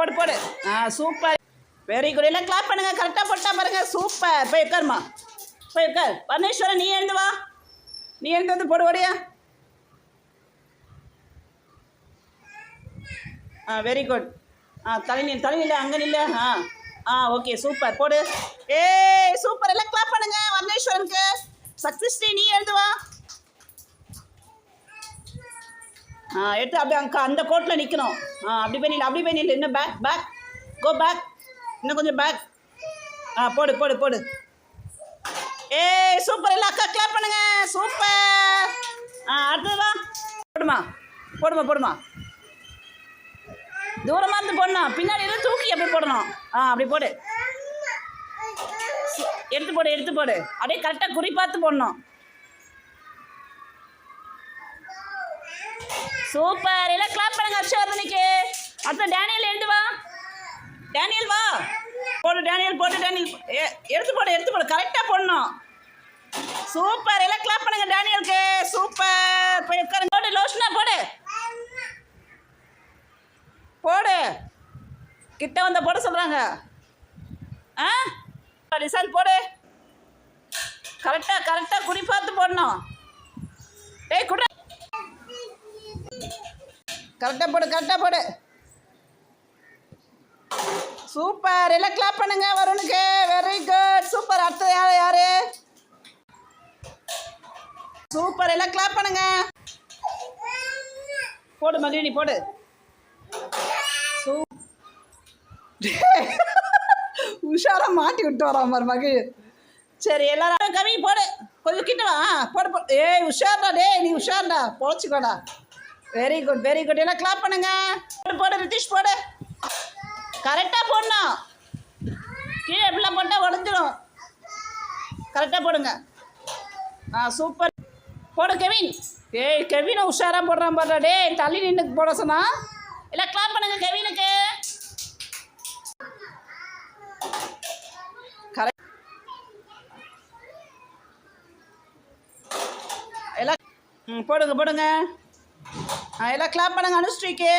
போடு போடு. ஆ சூப்பர் வெரி குட் எல்லாம் கிளாப் பண்ணுங்க. கரெக்டாக போட்டா பாருங்க. சூப்பர் போய் உட்காருமா. போய் உட்கார். பரமேஸ்வரன் நீ எழுந்து வா. நீ எழுந்து வந்து போடு ஓடியா. ஆ வெரி குட் ஆ தலை நில் தலை நில்ல அங்கே நில்ல. ஆ ஆ ஓகே சூப்பர் போடு. ஏய் சூப்பர் எல்லாம் கிளாப் பண்ணுங்க. வர்ணேஸ்வரனுக்கு சக்ஸஸ்ரீ நீ எழுந்து வா ஆ எடுத்து அப்படியே அங்கே அந்த கோட்டில் நிற்கணும் ஆ அப்படி போய் நில் அப்படி போய் நில் இன்னும் பேக் பேக் கோ பேக் இன்னும் கொஞ்சம் பேக் ஆ போடு போடு போடு. ஏய் சூப்பர் இல்லை அக்கா கிளாப் பண்ணுங்க. சூப்பர் ஆ அடுத்தது வா. போடுமா போடுமா போடுமா. தூரமாக இருந்து போடணும். பின்னாடி இருந்து தூக்கி அப்படி போடணும். ஆ அப்படி போடு. எடுத்து போடு எடுத்து போடு. அப்படியே கரெக்டாக குறி பார்த்து போடணும். சூப்பர். எல்லாம் கிளாப் பண்ணுங்க ஹர்ஷவர்தனிக்கு அடுத்த டேனியல் எழுந்து வா. டேனியல் வா. போடு டேனியல் போட்டு டேனியல் எடுத்து போடு எடுத்து போடு. கரெக்டாக போடணும். சூப்பர். எல்லாம் கிளாப் பண்ணுங்க டேனியலுக்கு. சூப்பர். போய் உட்காருங்க. போடு லோஷனா போடு. போடு. கிட்ட வந்த போட சொல்கிறாங்க ஆ? ரிசல்ட் போடு. கரெக்டாக கரெக்டாக குறி பார்த்து போடணும். டேய் குடு கரெக்டாக போடு கரெக்டாக போடு சூப்பர். எல்லாம் கிளாப் பண்ணுங்க வருணுக்கு. Very good super. அடுத்தது யார் யாரு? சூப்பர். எல்லாம் கிளாப் பண்ணுங்க. போடு மகிழினி போடு. சூ உஷாரா மாட்டி விட்டு வரான் பாரு மகிழ் சரி எல்லாரும் கவி போடு. கொஞ்சம் கிட்ட வா. போடு போடு. ஏய் உஷார்டா டேய் நீ உஷார்டா. பொழைச்சிக்கோடா. வெரி குட் வெரி குட் எல்லாம் கிளாப் பண்ணுங்க? போடு போடு ரித்திஷ் போடு. கரெக்டாக போடணும். கீழே எப்படிலாம் போட்டால் உடஞ்சிடும் கரெக்டாக போடுங்க. ஆ சூப்பர் போடு கெவின். ஏய் கெவினை உஷாராக போடுறான் பாடுறா டே தள்ளி நின்று போட சொன்னா. எல்லாம் கிளாப் பண்ணுங்க கெவினுக்கு. கரெக்ட் எல்லாம் ம் போடுங்க போடுங்க. எல்லாம் கிளாப் பண்ணுங்க அனுஸ்ரீக்கு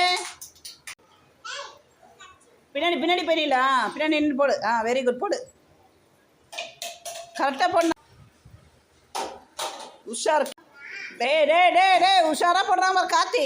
பின்னாடி பின்னாடி பெரியல? பின்னாடி நின்று போடு. ஆ வெரி குட் போடு. கரெக்டாக போடணும். உஷார். டே டே டே டே உஷாராக போடுறாங்க பாரு கார்த்தி.